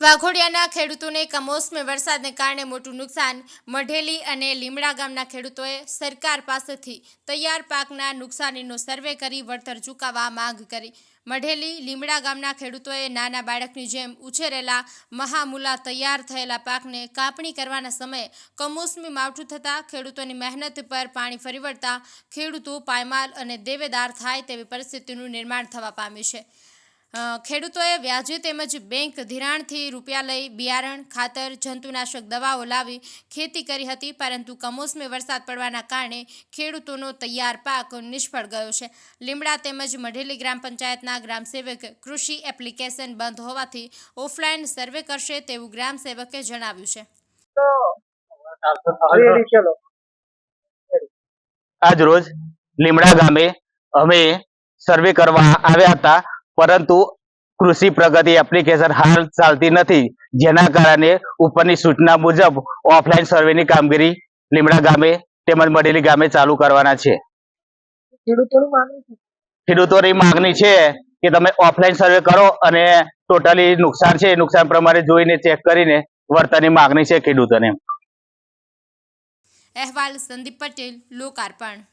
વાઘોડિયાના ખેડૂતોને કમોસમી વરસાદને કારણે મોટું નુકસાન. મઢેલી અને લીમડા ગામના ખેડૂતોએ સરકાર પાસેથી તૈયાર પાકના નુકસાનીનો સર્વે કરી વળતર ચૂકવવા માંગ કરી. મઢેલી, લીમડા ગામના ખેડૂતોએ નાના બાળકની જેમ ઉછેરેલા મહામુલા તૈયાર થયેલા પાકને કાપણી કરવાના સમયે કમોસમી માવઠું થતાં ખેડૂતોની મહેનત પર પાણી ફરી વળતા ખેડૂતો પાયમાલ અને દેવેદાર થાય તેવી પરિસ્થિતિનું નિર્માણ થવા પામ્યું છે. ખેડૂતોએ વ્યાજે તેમજ બેંક ધિરાણથી રૂપિયા લઈ બિયારણ, ખાતર, જંતુનાશક દવાઓ લાવી ખેતી કરી હતી, પરંતુ કમોસમી વરસાદ પડવાના કારણે ખેડૂતોનો તૈયાર પાક નિષ્ફળ ગયો છે. લીમડા તેમજ મઢેલી ગ્રામ પંચાયતના ગ્રામસેવક કૃષિ એપ્લિકેશન બંધ હોવાથી ઓફલાઈન સર્વે કરશે તેવું ગ્રામસેવકે જણાવ્યું છે. આજ રોજ લીમડા ગામે અમે સર્વે કરવા આવ્યા હતા. પરંતુ કૃષિ પ્રગતિ એપ્લિકેશન હાલ ચાલતી નથી. જેના કારણે ઉપરની સૂચના મુજબ ઓફલાઈન સર્વેની કામગીરી લીમડા ગામે તેમજ મડેલી ગામે ચાલુ કરવાના છે. ખેડૂતોની માંગણી છે ખેડૂતોની માંગણી છે કે તમે ઓફલાઈન સર્વે કરો અને ટોટલી નુકસાન છે નુકસાન પ્રમાણે જોઈને ચેક કરીને વળતરની માંગણી છે ખેડૂતોને. અહેવાલ સંદીપ પટેલ લોકાર્પણ.